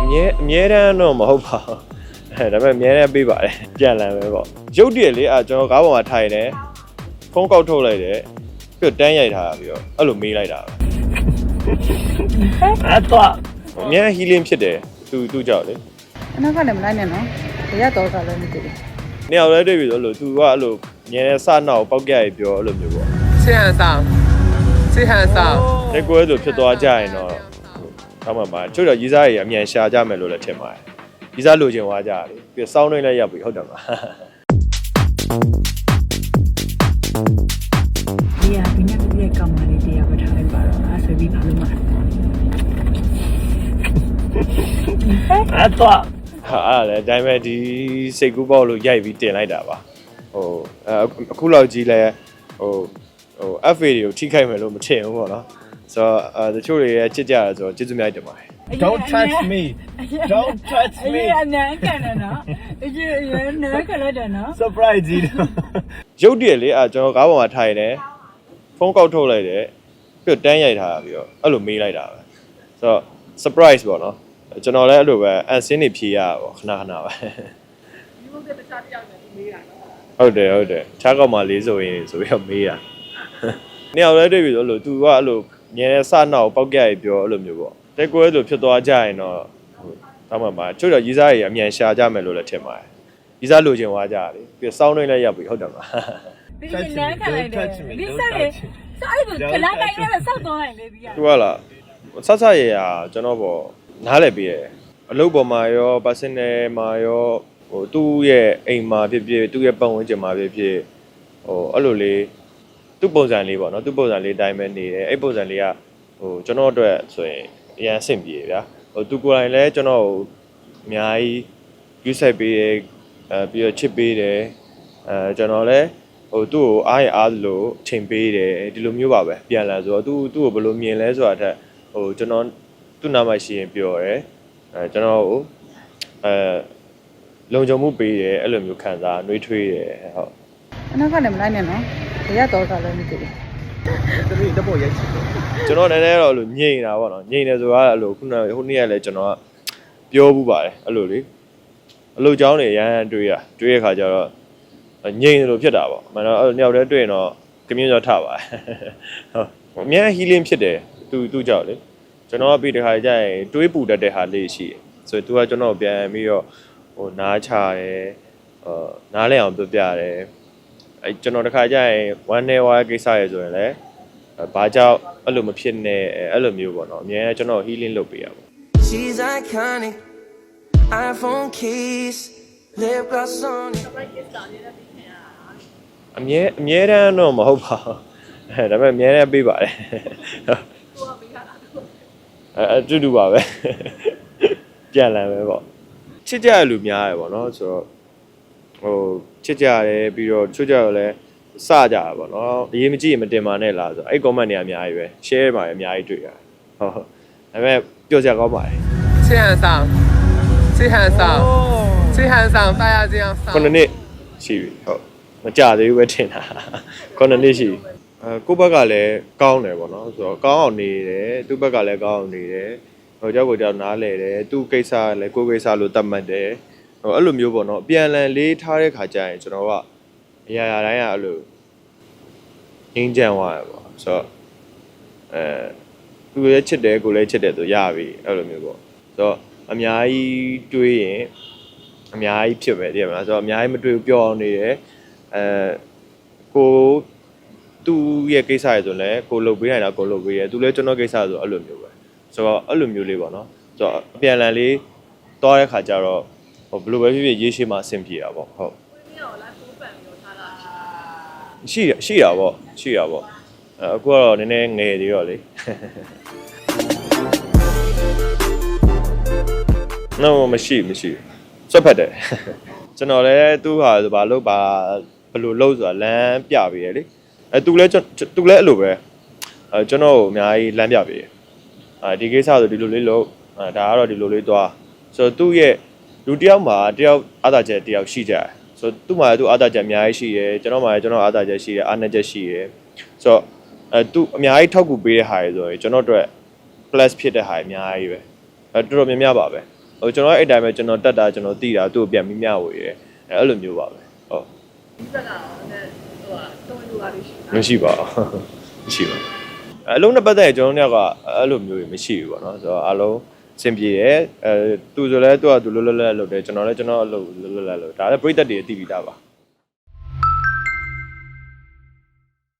အမြဲအမြဲတမ်းတော့မဟုတ်ပါဘူးအဲဒါပေမဲ့အမြဲတမ်းပေးပါတယ်ပြန်လန်ပဲပေါ့ရုပ်တရက်လေးအာကျွန်တော်ကားပေါ်မှာထိုင်တယ်ဖုန်းကောက်ထုတ်လိုက်တယ်ပြီးတော့တန်းရိုက်ထားပြီးတော့အဲ့လိုမေးလိုက်တာပဲအဲ့တော့အမြဲ healing ဖြစ်တယ်သူသူကြောက်လေအနောက်ကလည်းမလိုက်နဲ့နော်ရတော့ကလည်းမသိဘူးနေအောင်လဲတွေ့ပြီဆိုလို့သူကအဲ့လိုအမြဲစနောက်ပောက်ကြရပြောအဲ့လိုမျိုးပေါ့ချစ်ဟန်ဆောင်ချစ်ဟန်ဆောင်တကွဲဆိုဖြစ်သွားကြရင်တော့ တောင်းမှပါချို့တော့ရီးစားတွေအမြန်ရှာကြမယ်လို့လည်းထင်ပါတယ်ရီးစားလိုချင်သွားကြတယ်ပြီးတော့စောင်းနှိမ့်လည်းရပ်ပြီဟုတ်တယ်မလားဒီဟာဒီနေ့ပြည့်ကောင်းပါလေတရားပဲထားလိုက်ပါတော့အဲ့ဆိုပြီးဘာလို့မလဲအဲ့တော့ဟာအဲ့ဒါလည်းဒါပေမဲ့ဒီစိတ်ကူးပေါက်လို့ရိုက်ပြီးတင်လိုက်တာပါဟိုအဲအခုလောက်ကြီးလဲဟိုဟို FA တွေကိုထိခိုက်မယ်လို့မထင်ဘူးပေါ့နော် ဆိုတော့အဲတချို့တွေရဲ့ချစ်ကြရဆိုတော့ကျေးဇူးများတင်ပါတယ် don't touch me don't touch အေး me အနမ်းကန်တယ်နော်အေးရနမ်းကန်တယ်နော် surprise ကြီးတော့ရုပ်တရက်လေးအဲကျွန်တော်ကားပေါ်မှာထိုင်နေဖုန်းကောက်ထုတ်လိုက်တယ်ပြီးတော့တန်းရိုက်ထားပြီးတော့အဲ့လိုမေးလိုက်တာပဲဆိုတော့ surprise ပေါ့နော်ကျွန်တော်လည်းအဲ့လိုပဲအန်စင်းနေဖြေရတာပေါ့ခဏခဏပဲဟုတ်တယ်ဟုတ်တယ်ခြားကောက်မှလေးဆိုရင်ဆိုပြီးတော့မေးတာနှစ်ယောက်လည်းတွေ့ပြီဆိုလို့ तू ကအဲ့လို မြဲစနောက်ပောက်ကြရပြောအဲ့လိုမျိုးပေါ့တက်ကွဲလိုဖြစ်သွားကြရင်တော့ဟိုတောင်းမှပါချို့တော့ရီးစားတွေအမြန်ရှာကြမယ်လို့လည်းထင်ပါတယ်ရီးစားလိုချင်သွားကြတယ်ပြီးတော့စောင်းနှိမ့်လည်းရပ်ပြီဟုတ်တယ်မလားဒီနမ်းကန်လိုက်တယ်ဒီစားလေစားအဲ့ကလာတိုင်းနဲ့စောက်သွားရင်လေဒီကသူကလားဆက်ဆက်ရရကျွန်တော်ပေါ့နားလည်ပြီးရအလုပ်ပေါ်မှာရော personal မှာရောဟိုသူ့ရဲ့အိမ်မှာဖြစ်ဖြစ်သူ့ရဲ့ပတ်ဝန်းကျင်မှာဖြစ်ဖြစ်ဟိုအဲ့လိုလေး သူ့ပုံစံလေးပေါ့နော်သူ့ပုံစံလေးအတိုင်းပဲနေတယ်အဲ့ပုံစံလေးကဟိုကျွန်တော်အတွက်ဆိုရင်အရန်အဆင်ပြေဗျာဟိုသူကိုယ်တိုင်လည်းကျွန်တော်ကိုအများကြီးယူဆိုင်ပေးတယ်အဲပြီးတော့ချစ်ပေးတယ်အဲကျွန်တော်လည်းဟိုသူ့ကိုအားရအားလို့ချိန်ပေးတယ်ဒီလိုမျိုးပါပဲပြန်လာဆိုတော့သူသူ့ကိုဘယ်လိုမြင်လဲဆိုတာထက်ဟိုကျွန်တော်သူ့နာမရှိရင်ပြောတယ်အဲကျွန်တော်ကိုအဲလုံခြုံမှုပေးတယ်အဲ့လိုမျိုးခံစားနှွေးထွေးတယ်ဟုတ်အနောက်ကလည်းမလိုက်နဲ့နော် ဘယ်ရတော့ကလည်းမသိဘူးတမီးတပေါ်ရိုက်ချင်တယ်ကျွန်တော်နည်းနည်းတော့အဲ့လိုညိနေတာပေါ့နော်ညိနေဆိုတာအဲ့လိုခုနကဟိုနေ့ကလည်းကျွန်တော်ကပြောဘူးပါတယ်အဲ့လိုလေအလုပ်ကြောင်းတွေရမ်းတွေးရတွေးရခါကျတော့ညိနေလို့ဖြစ်တာပေါ့မနော်အဲ့လိုနှစ်ယောက်တည်းတွေ့ရင်တော့ကမြင့်ရောထပါတယ်ဟုတ်အများ healing ဖြစ်တယ်သူသူကြောက်လေကျွန်တော်ကပြီးတခါကျရင်တွေးပူတတ်တဲ့ဟာလေးရှိတယ်ဆိုတော့ तू ကကျွန်တော်ပြန်ပြီးတော့ဟိုနားချတယ်ဟိုနားလဲအောင်ပြောပြတယ် အဲကျွန်တော်တခါကျရင် one day wire ကိစ္စရယ်ဆိုရင်လည်းအဲဘာကြောင့်အဲ့လိုမဖြစ်နဲ့အဲအဲ့လိုမျိုးပေါ့နော်အများကြီးကျွန်တော် healing လုပ်ပေးရပါ She's iconic. iPhone case, lip gloss on it. အမြဲအမြဲတမ်းတော့မဟုတ်ပါဘူးအဲဒါပေမဲ့အမြဲတမ်းပေးပါတယ်အဲအတူတူပါပဲပြန်လည်ပဲပေါ့ချစ်ကြရလူများရယ်ပေါ့နော်ဆိုတော့ ဟိုချစ်ကြတယ်ပြီးတော့ချွတ်ကြတော့လဲစကြတာပေါ့နော်အရေးမကြီးရင်မတင်ပါနဲ့လားဆိုအဲ့ comment တွေအများကြီးပဲ share ပါတယ်အများကြီးတွေ့ရတယ်ဟုတ်ဒါပေမဲ့ပြောကြကောင်းပါတယ်ချစ်ဟန်ဆောင်ချစ်ဟန်ဆောင်ချစ်ဟန်ဆောင်တာယာကျန်ဆောင်ခုနှစ်နှစ်ရှိပြီဟုတ်မကြသေးဘူးပဲထင်တာခုနှစ်နှစ်ရှိအဲကိုဘက်ကလည်းကောင်းတယ်ပေါ့နော်ဆိုတော့ကောင်းအောင်နေတယ်သူ့ဘက်ကလည်းကောင်းအောင်နေတယ်ဟိုကြောက်ကိုကြောက်နားလဲတယ်သူ့ကိစ္စလည်းကိုယ်ကိစ္စလို့သတ်မှတ်တယ် အဲ့လိုမျိုးပေါ့နော်အပြန်အလန်လေးထားတဲ့ခါကျရင်ကျွန်တော်ကအရာရာတိုင်းကအဲ့လိုငင်းကြံသွားတယ်ပေါ့ဆိုတော့အဲသူလည်းချစ်တယ်ကိုလည်းချစ်တယ်ဆိုရပြီအဲ့လိုမျိုးပေါ့ဆိုတော့အများကြီးတွေးရင်အများကြီးဖြစ်ပဲတည်ရမလားဆိုတော့အများကြီးမတွေ့ဘူးပြောအောင်နေတယ်အဲကိုသူ့ရဲ့ကိစ္စရယ်ဆိုလည်းကိုလုပ်ပေးနိုင်တာကိုလုပ်ပေးတယ်သူလည်းကျွန်တော်ကိစ္စဆိုအဲ့လိုမျိုးပဲဆိုတော့အဲ့လိုမျိုးလေးပေါ့နော်ဆိုတော့အပြန်အလှန်လေးတောတဲ့ခါကျတော့ ဟိုဘယ်လိုပဲဖြစ်ဖြစ်ရေးရှိမှအဆင်ပြေတာပေါ့ဟုတ်ရှိရရှိတာပေါ့ရှိတာပေါ့အဲအခုကတော့နည်းနည်းငယ်သေးတော့လေ no မရှိမရှိစွတ်ဖက်တယ်ကျွန်တော်လည်းသူ့ဟာဆိုဘာလို့ဘာဘယ်လိုလုပ်ဆိုတာလမ်းပြပေးရလေအဲသူလည်းသူလည်းအဲ့လိုပဲအဲကျွန်တော်ကိုအများကြီးလမ်းပြပေးတယ်အဲဒီကိစ္စဆိုဒီလိုလေးလုပ်အဲဒါကတော့ဒီလိုလေးသွားဆိုတော့သူ့ရဲ့ လူတစ်ယောက်မှာတစ်ယောက်အားသာချက်တစ်ယောက်ရှိကြတယ်ဆိုတော့သူ့မှာလည်းသူ့အားသာချက်အများကြီးရှိတယ်ကျွန်တော်မှာလည်းကျွန်တော်အားသာချက်ရှိတယ်အားနည်းချက်ရှိတယ်ဆိုတော့အဲသူအများကြီးထောက်ကူပေးတဲ့ဟာတွေဆိုရင်ကျွန်တော်တို့ plus ဖြစ်တဲ့ဟာတွေအများကြီးပဲအဲတော်တော်များများပါပဲဟိုကျွန်တော်အဲ့တိုင်းပဲကျွန်တော်တက်တာကျွန်တော်တီးတာသူ့ကိုပြန်ပြီးမျှဝေရဲအဲအဲ့လိုမျိုးပါပဲဟုတ်ဒီဘက်ကဟိုတော့တူတာလေးရှိမရှိပါဘူးမရှိပါဘူးအလုံးနဲ့ပတ်သက်ရင်ကျွန်တော်တို့ကအဲ့လိုမျိုးမရှိဘူးပေါ့နော်ဆိုတော့အလုံး အဆင်ပြေတယ်အဲသူဆိုလဲသူကသူလွတ်လွတ်လပ်လပ်လုပ်တယ်ကျွန်တော်လည်းကျွန်တော်အလုပ်လွတ်လွတ်လပ်လပ်လုပ်ဒါလည်းပြိသက်တွေတည်ပြီးသားပါ